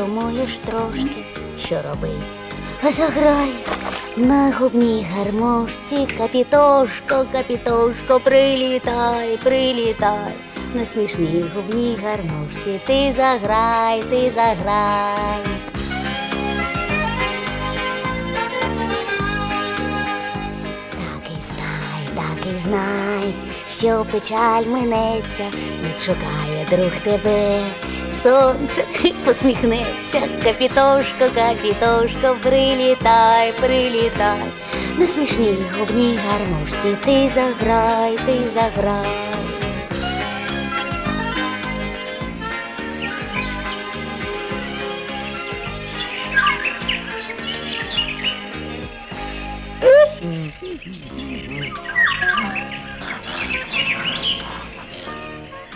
ти сумуєш трошки, що робить? А заграй на губній гармошці, капітошко, капітошко, прилітай, прилітай. На смішній губній гармошці ти заграй, ти заграй. Так і знай, так і знай, що печаль минеться, відшукає друг тебе. Сонце посміхнеться, капітошко, капітошко, прилітай, прилітай. На смішній губній гармошці ти заграй, ти заграй.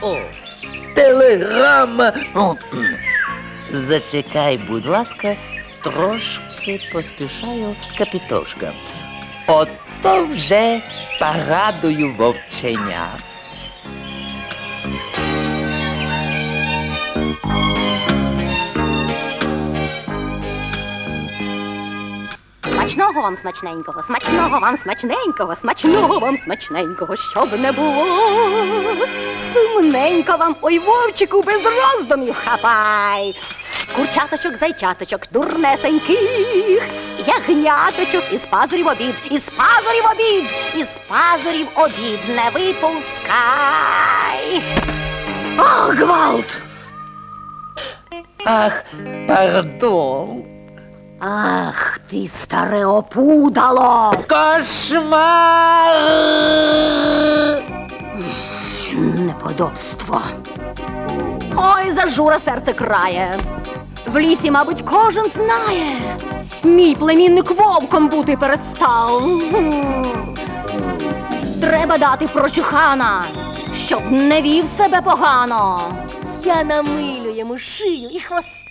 О, телеграма. О, зачекай, будь ласка, трошки поспішаю капітошка. Ото вже порадую вовченя. Смачного вам смачненького, смачного вам смачненького, смачного вам смачненького, щоб не було. Сумненько вам, ой, вовчику, без роздумів хапай. Курчаточок, зайчаточок, дурнесеньких, ягняточок із пазурів обід, із пазурів обід, із пазурів обід не випускай. О, гвалт! Ах, пардон. Ах, ти старе опудало! Кошмар! Неподобство. Ой, зажура серце крає. В лісі, мабуть, кожен знає. Мій племінник вовком бути перестав. Треба дати прочухана, щоб не вів себе погано. Я намилю йому шию і хвоста.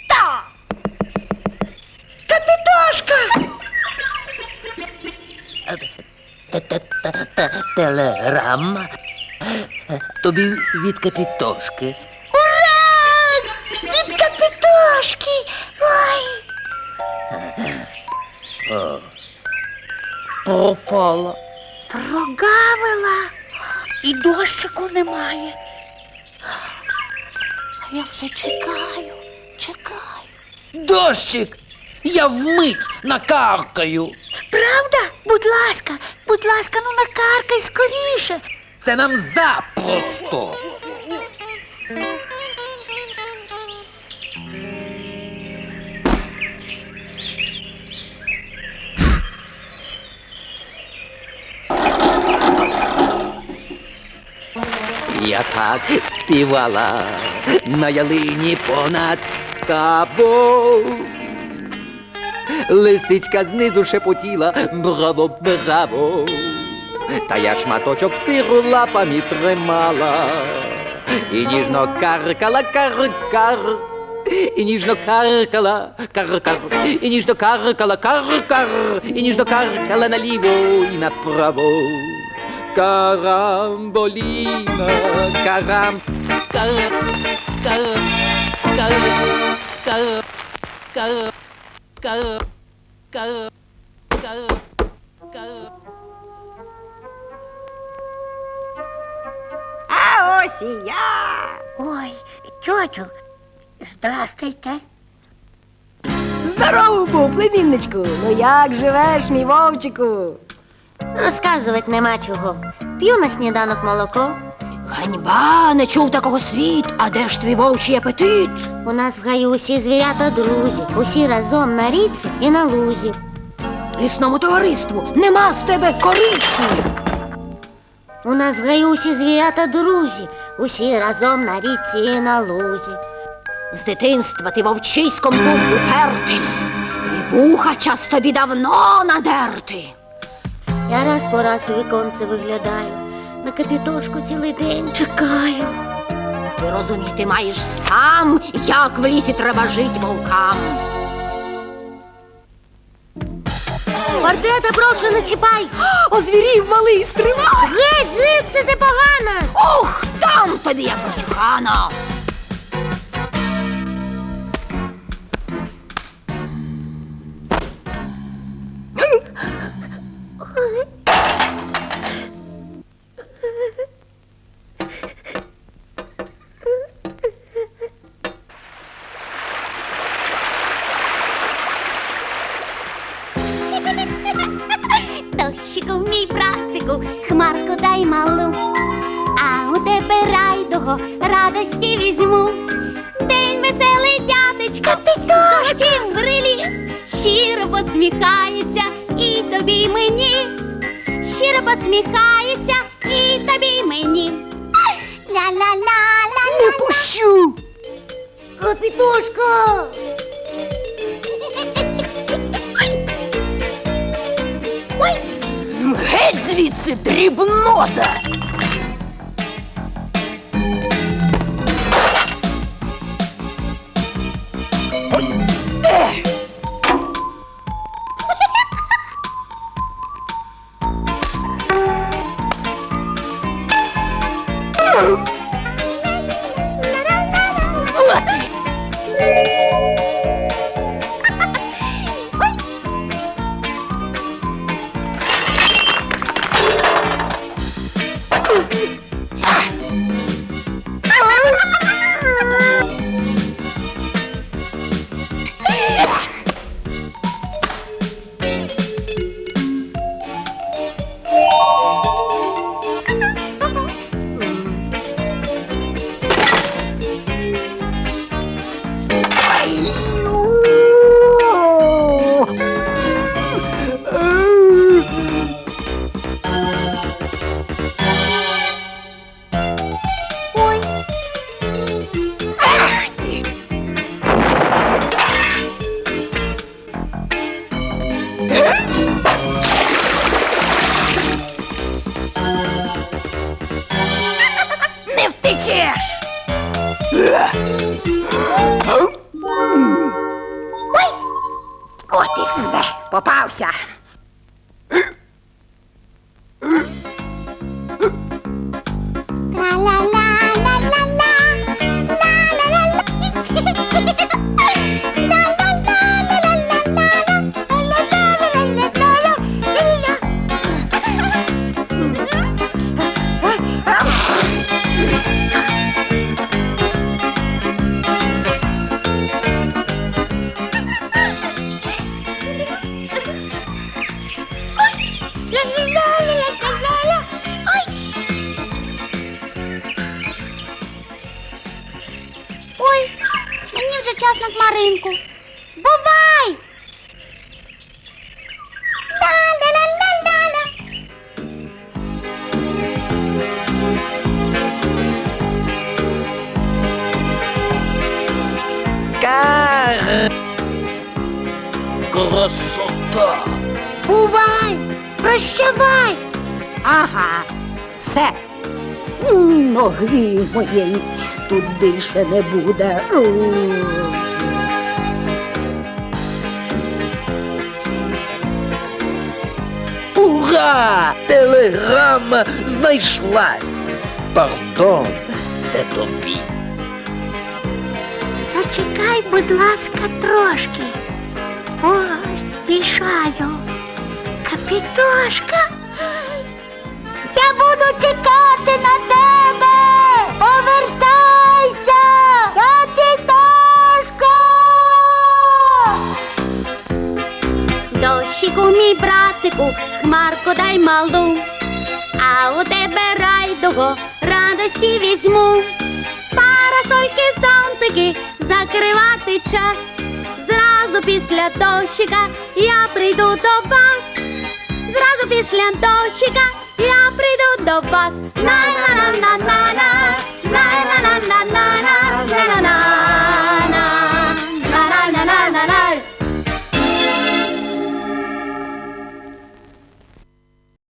Та-та-та-та- Телеграма. Тобі від капітошки. Ура! Від капітошки! Ой! О, пропала. Прогавила. І дощику немає. А я все чекаю, чекаю. Дощик! Я вмить накаркаю. Правда? Будь ласка, будь ласка, ну накаркай скоріше. Це нам запросто. Я так співала на ялині понад ставом. Лисичка знизу шепотіла браво, браво. Та я шматочок сиру лапами тримала. І ніжно каркала, кар-кар. І ніжно каркала, кар-кар. І ніжно каркала, кар-кар. І ніжно каркала наліво і направо. Карамболіна, карам, кар, кар, кар, кар, кар, кар, кар, кар, кар. А ось і я. Ой, тьотю, здрастуйте. Здорово був, племінничку. Ну як живеш, мій вовчику? Розказувати нема чого. П'ю на сніданок молоко. Ганьба, не чув такого світ, а де ж твій вовчий апетит? У нас в гаю усі звірята друзі, усі разом на річці і на лузі. Лісному товариству нема з тебе користі. У нас в гаю усі звірята друзі, усі разом на річці і на лузі. З дитинства ти вовчиськом був упертим. І вуха час тобі давно надерти. Я раз по раз віконце виглядаю, на капітошку цілий день чекаю. Ти розуміти маєш сам, як в лісі треба жить вовкам. Квартета, прошу, не чіпай! Озвірів малий стривай! Геть, звідси ти погана! Ух, там тобі я прочухана! мій братику, хмарко дай малу, а у тебе райдого радості візьму. День веселий дядечко, золотім брилі, щиро посміхається і тобі й мені, щиро посміхається і тобі й мені. Ля-ля-ля-ля. Не пущу! Капітошка! Геть звідси дрібнота! Не Ой, От і все, попався. Прощавай! Ага, все. Ноги моєї тут більше не буде. Ура! Телеграма знайшлась. Пардон, це тобі. Зачекай, будь ласка, трошки. Поспішаю. Капітошка. Я буду чекати на тебе. Повертайся! я Капітошка! Дощику, мій братику, хмарку дай малу, а у тебе райдого радості візьму. Парасольки, зонтики, закривати час. Зразу після дощика я прийду до вас. Зразу після дощика я прийду до вас. На-на-на-на-на-на, на-на-на-на-на-на, на-на-на.